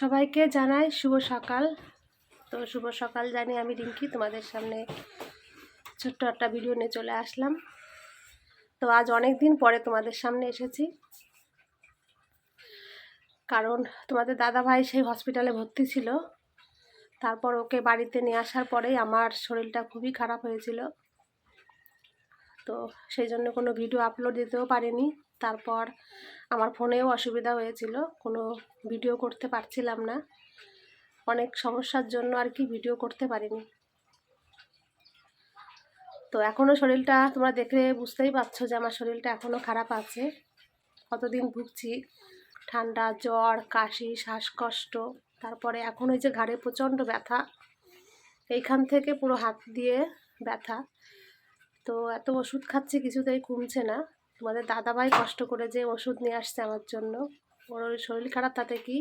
সবাইকে জানাই শুভ সকাল। তো শুভ সকাল জানি আমি রিঙ্কি, তোমাদের সামনে ছোট্ট একটা ভিডিও নিয়ে চলে আসলাম। তো আজ অনেক দিন পরে তোমাদের সামনে এসেছি। কারণ তোমাদের দাদা ভাই সেই হসপিটালে ভর্তি ছিল। তারপর ওকে বাড়িতে নিয়ে আসার পরেই আমার শরীরটা খুবই খারাপ হয়েছিল। তো সেই জন্য কোনো ভিডিও আপলোড দিতেও পারিনি। তারপর আমার ফোনেও অসুবিধা হয়েছিল, কোনো ভিডিও করতে পারছিলাম না। অনেক সমস্যার জন্য আর কি ভিডিও করতে পারিনি। তো এখনও শরীরটা তোমরা দেখে বুঝতেই পারছ যে আমার শরীরটা এখনও খারাপ আছে। কতদিন ভুগছি, ঠান্ডা, জ্বর, কাশি, শ্বাসকষ্ট, তারপরে এখন ওই যে ঘাড়ে প্রচণ্ড ব্যথা। এইখান থেকে পুরো হাত দিয়ে ব্যথা। তো এত ওষুধ খাচ্ছি কিছুতেই কমছে না। তোমাদের দাদাভাই কষ্ট করে যে ওষুধ নিয়ে আসছে আমার জন্য। ওর শরীর খারাপ তাতে কি?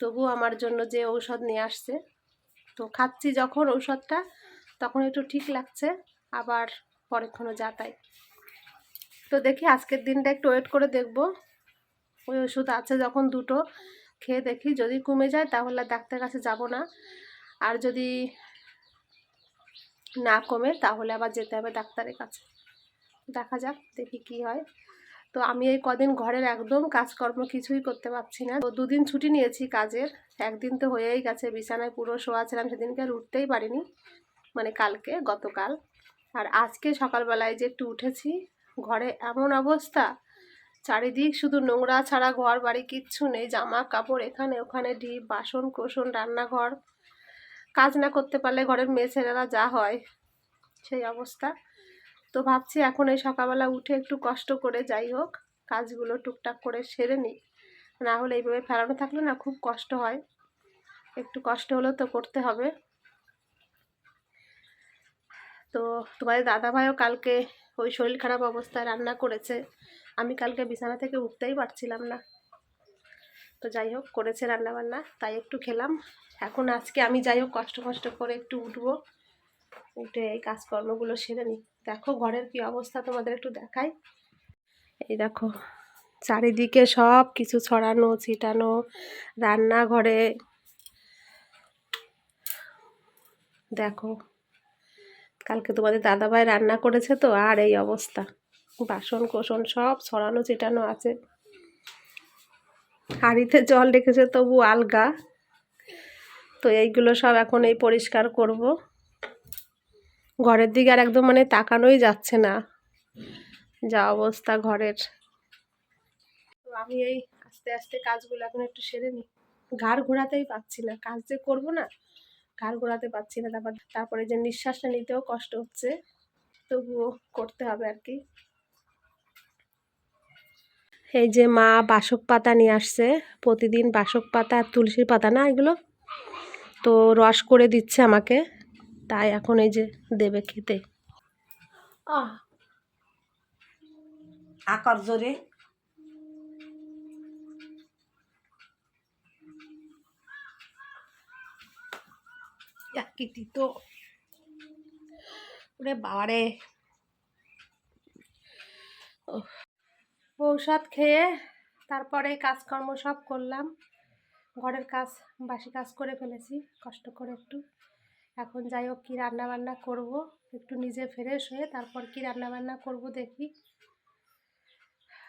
তবু আমার জন্য যে ঔষধ নিয়ে আসছে। তো খাচ্ছি যখন ঔষধটা, তখন একটু ঠিক লাগছে, আবার পরেক্ষণও যা তাই। তো দেখি আজকের দিনটা একটু ওয়েট করে দেখব। ওই ওষুধ আছে যখন দুটো, খেয়ে দেখি। যদি কমে যায় তাহলে আর ডাক্তারের কাছে যাব না। আর যদি না কমে তাহলে আবার যেতে হবে ডাক্তারের কাছে। দেখা যাক, দেখি কি হয়। তো আমি এই কদিন ঘরের একদম কাজকর্ম কিছুই করতে পারছি না। তো দুদিন ছুটি নিয়েছি কাজের, একদিন তো হয়েই গেছে, বিছানায় পুরো শোয়া ছিলাম, সেদিনকে আর উঠতেই পারিনি মানে কালকে, গতকাল। আর আজকে সকালবেলায় যে একটু উঠেছি, ঘরে এমন অবস্থা, চারিদিক শুধু নোংরা ছাড়া ঘর বাড়ি কিচ্ছু নেই জামা কাপড় এখানে ওখানে, ডিপ বাসন কোসন রান্নাঘর। কাজ না করতে পারলে ঘরের মেয়ে ছেলেরা যা হয়, সেই অবস্থা। তো ভাবছি এখন এই সকালবেলা উঠে একটু কষ্ট করে যাই হোক, কাজগুলো টুকটাক করে সেরে নিই। না হলে এইভাবে ফেরানো থাকলে না খুব কষ্ট হয়। একটু কষ্ট হলেও তো করতে হবে। তো তোমাদের দাদাভাইও কালকে ওই শরীর খারাপ অবস্থায় রান্না করেছে। আমি কালকে বিছানা থেকে উঠতেই পারছিলাম না। তো যাই হোক, করেছে রান্না বান্না তাই একটু খেলাম। এখন আজকে আমি যাই হোক কষ্ট কষ্ট করে একটু উঠবো। উঠে এই কাজকর্মগুলো সেরে নিই দেখো ঘরের কি অবস্থা তোমাদের একটু দেখাই। এই দেখো, চারিদিকে সব কিছু ছড়ানো, ছিটানো, রান্নাঘরে। দেখো, কালকে তোমাদের দাদাভাই রান্না করেছে তো, আর এই অবস্থা। বাসন কোসন সব ছড়ানো, ছিটানো আছে। হাঁড়িতে জল রেখেছে তবু আলগা। তো এইগুলো সব এখন এই পরিষ্কার করব। ঘরের দিকে আর একদম মানে তাকানোই যাচ্ছে না। যা অবস্থা ঘরের। তো আমি এই আস্তে আস্তে কাজগুলো এখন একটু সেরে নিই। ঘাড় ঘোরাতেই পাচ্ছি না। কাজ যে করব না, ঘাড় ঘোরাতে পারছি না। তারপর, তারপরে যে নিঃশ্বাসটা নিতেও কষ্ট হচ্ছে, তবুও করতে হবে আর কি। এই যে মা বাসক পাতা নিয়ে আসছে, প্রতিদিন বাসক পাতা আর তুলসীর পাতা না এগুলো? তো রস করে দিচ্ছে আমাকে। তাই এখন এই যে দেবে খেতে। আকার জোরে। তো ওরে বাবারে। ঔষধ খেয়ে তারপরে কাজকর্ম সব করলাম। ঘরের কাজ, বাসি কাজ করে ফেলেছি, কষ্ট করে একটু। এখন যাই হোক কী রান্নাবান্না করব, একটু নিজে ফ্রেশ হয়ে তারপর কী রান্নাবান্না করব দেখি।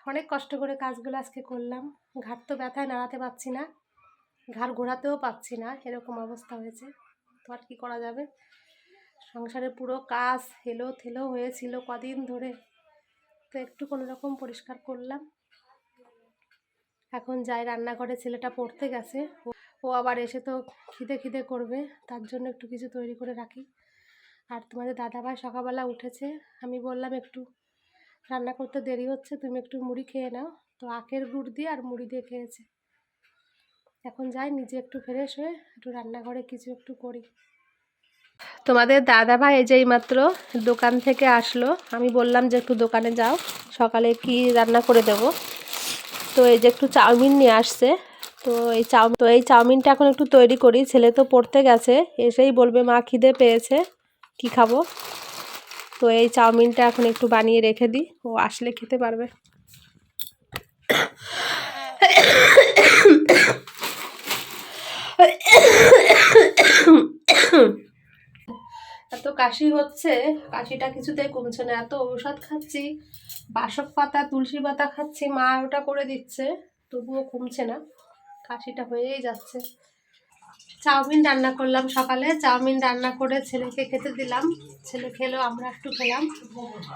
অনেক কষ্ট করে কাজগুলো আজকে করলাম, ঘাট তো ব্যথায় নাড়াতে পারছি না, ঘাড় ঘোরাতেও পাচ্ছি না, এরকম অবস্থা হয়েছে। তো আর কী করা যাবে? সংসারে পুরো কাজ হেলো থেলো হয়েছিল কদিন ধরে, তো একটু কোনো রকম পরিষ্কার করলাম। এখন যাই রান্নাঘরে ছেলেটা পড়তে গেছে। ও- আবার এসে তো খিদে খিদে করবে, তার জন্য একটু কিছু তৈরি করে রাখি। আর তোমাদের দাদাভাই সকালবেলা উঠেছে, আমি বললাম একটু রান্না করতে দেরি হচ্ছে, তুমি একটু মুড়ি খেয়ে নাও। তো আখের গুড় দিয়ে আর মুড়ি দিয়ে খেয়েছে। এখন যাই, নিজে একটু ফ্রেশ হয়ে একটু রান্নাঘরে কিছু একটু করি। তোমাদের দাদা ভাই এই যে মাত্র দোকান থেকে আসলো, আমি বললাম যে একটু দোকানে যাও, সকালে কি রান্না করে দেব? তো এই যে একটু চাউমিন নিয়ে আসছে, তো এই চাউমিন তো এই চাউমিনটা এখন একটু তৈরি করি, ছেলে তো পড়তে গেছে, এসেই বলবে মা খিদে পেয়েছে, কি খাব? তো এই চাউমিনটা এখন একটু বানিয়ে রেখে দিই, ও আসলে খেতে পারবে। এত কাশি হচ্ছে, কাশিটা কিছুতেই কমছে না, এত ঔষধ খাচ্ছি। বাসক পাতা, তুলসী পাতা খাচ্ছি, মা ওটা করে দিচ্ছে, তবুও কমছে না। কাশিটা হয়েই যাচ্ছে। চাউমিন রান্না করলাম সকালে। চাউমিন রান্না করে ছেলেকে খেতে দিলাম। ছেলে খেলো, আমরা একটু খেলাম।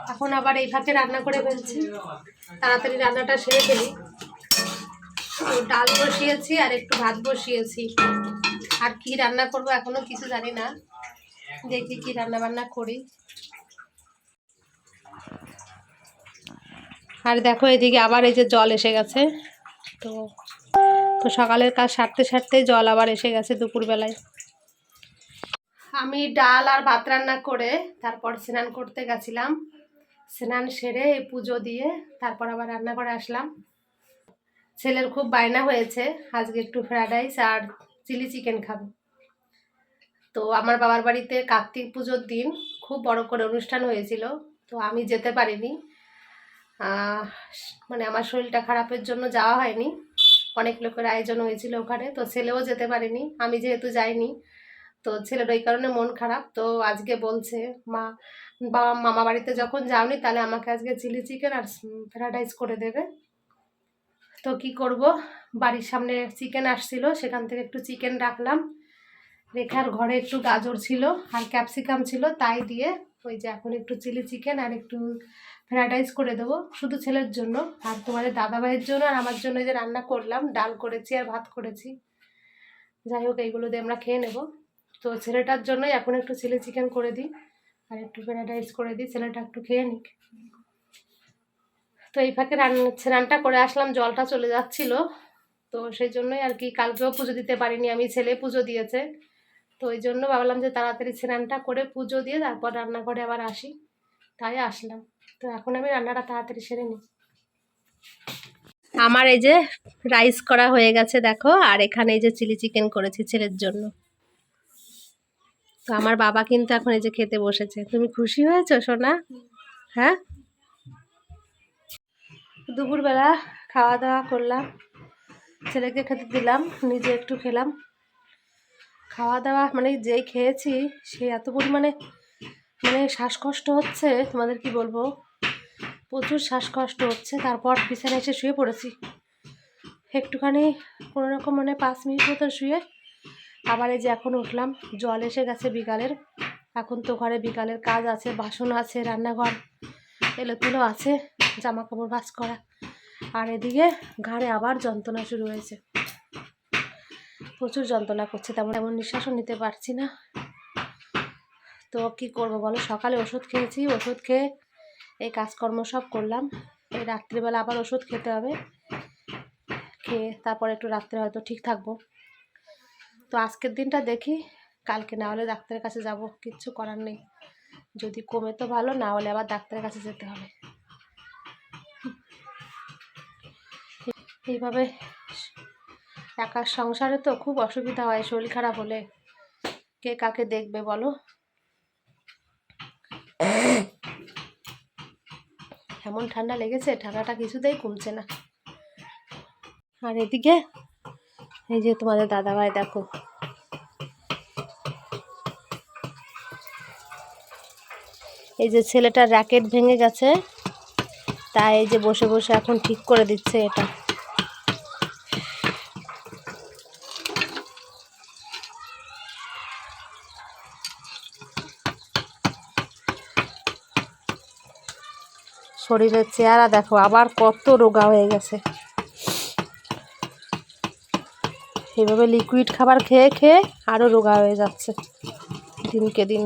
এখন আবার এই ফাঁকে রান্না করে ফেলছি। তাড়াতাড়ি রান্নাটা সেরে ফেলি। ডাল বসিয়েছি আর একটু ভাত বসিয়েছি। আর কি রান্না করব এখনও কিছু জানি না। দেখি কি রান্না বান্না করি। আর দেখো এদিকে আবার এই যে জল এসে গেছে। তো তো সকালের কাজ সারতে সারতে জল আবার এসে গেছে দুপুরবেলায়। আমি ডাল আর ভাত রান্না করে তারপর স্নান করতে গেছিলাম। স্নান সেরে এই পুজো দিয়ে তারপর আবার রান্না করে আসলাম। ছেলের খুব বায়না হয়েছে, আজকে একটু ফ্রায়েড রাইস আর চিলি চিকেন খাব। তো আমার বাবার বাড়িতে কার্তিক পুজোর দিন খুব বড় করে অনুষ্ঠান হয়েছিল, তো আমি যেতে পারিনি। মানে আমার শরীরটা খারাপের জন্য যাওয়া হয়নি। অনেক লোকের আয়োজন হয়েছিল ওখানে, তো ছেলেও যেতে পারেনি। আমি যেহেতু যাইনি, তো ছেলের ওই কারণে মন খারাপ। তো আজকে বলছে, মা বাবা মামা বাড়িতে যখন যাওনি, তাহলে আমাকে আজকে চিলি চিকেন আর ফ্রাইড রাইস করে দেবে। তো কি করব? বাড়ির সামনে চিকেন আসছিল, সেখান থেকে একটু চিকেন রাখলাম। রেখার ঘরে একটু গাজর ছিল আর ক্যাপসিকাম ছিল, তাই দিয়ে ওই যে এখন একটু চিলি চিকেন আর একটু ফ্রাইড রাইস করে দেবো শুধু ছেলের জন্য আর তোমাদের দাদা ভাইয়ের জন্য আর আমার জন্য যে রান্না করলাম, ডাল করেছি আর ভাত করেছি। যাই হোক, এইগুলো দিয়ে আমরা খেয়ে নেব। তো ছেলেটার জন্যই এখন একটু চিলি চিকেন করে দিই আর একটু ফ্রাইড রাইস করে দিই, ছেলেটা একটু খেয়ে নিক। তো এই ফাঁকে রান, স্নানটা করে আসলাম, জলটা চলে যাচ্ছিল। তো সেই জন্যই আর কি কালকেও পুজো দিতে পারিনি, আমি ছেলে পুজো দিয়েছে। তো ওই জন্য ভাবলাম যে তাড়াতাড়ি স্নানটা করে পুজো দিয়ে তারপর রান্নাঘরে আবার আসি। তাই আসলাম। তো এখন আমি রান্নাটা তাড়াতাড়ি সেরে নিই। আমার এই যে রাইস করা হয়ে গেছে, দেখো, আর এখানে এই যে চিলি চিকেন করেছি ছেলের জন্য। তো আমার বাবা কিন্তু এখন এই যে খেতে বসেছে। তুমি খুশি হয়েছো, সোনা? হ্যাঁ? দুপুরবেলা খাওয়া দাওয়া করলাম, ছেলেকে খেতে দিলাম, নিজে একটু খেলাম। খাওয়া দাওয়া মানে যেই খেয়েছি, সে এত পরিমাণে মানে শ্বাসকষ্ট হচ্ছে, তোমাদের কি বলব? প্রচুর শ্বাসকষ্ট হচ্ছে, তারপর বিছানায় এসে শুয়ে পড়েছি। একটুখানি কোনো রকম মানে পাঁচ মিনিট মতো শুয়ে আবার এই যে এখন উঠলাম, জল এসে গেছে বিকালের। এখন তো ঘরে বিকালের কাজ আছে, বাসন আছে, রান্নাঘর, এলোতুলো আছে জামা কাপড় ভাস করা। আর এদিকে ঘাড়ে আবার যন্ত্রণা শুরু হয়েছে। প্রচুর যন্ত্রণা করছে, তেমন তেমন নিঃশ্বাসও নিতে পারছি না। তো কি করব বলো? সকালে ওষুধ খেয়েছি, ওষুধ খেয়ে এই কাজকর্ম সব করলাম। এই রাত্রিবেলা আবার ওষুধ খেতে হবে। খেয়ে তারপর একটু রাত্রে হয়তো ঠিক থাকব। তো আজকের দিনটা দেখি, কালকে না হলে ডাক্তারের কাছে যাব, কিচ্ছু করার নেই। যদি কমে তো ভালো, না হলে আবার ডাক্তারের কাছে যেতে হবে। এইভাবে একা সংসারে তো খুব অসুবিধা হয়, শরীর খারাপ হলে। কে কাকে দেখবে বলো? এমন ঠান্ডা লেগেছে ঠান্ডাটা কিছুতেই কমছে না। আর এদিকে, এই যে তোমাদের দাদাভাই, দেখো। এই যে ছেলেটা র্যাকেট ভেঙে গেছে, তাই এই যে বসে বসে এখন ঠিক করে দিচ্ছে এটা। শরীরের চেহারা দেখো, আবার কত রোগা হয়ে গেছে। এইভাবে লিকুইড খাবার খেয়ে খেয়ে আরও রোগা হয়ে যাচ্ছে দিনকে দিন।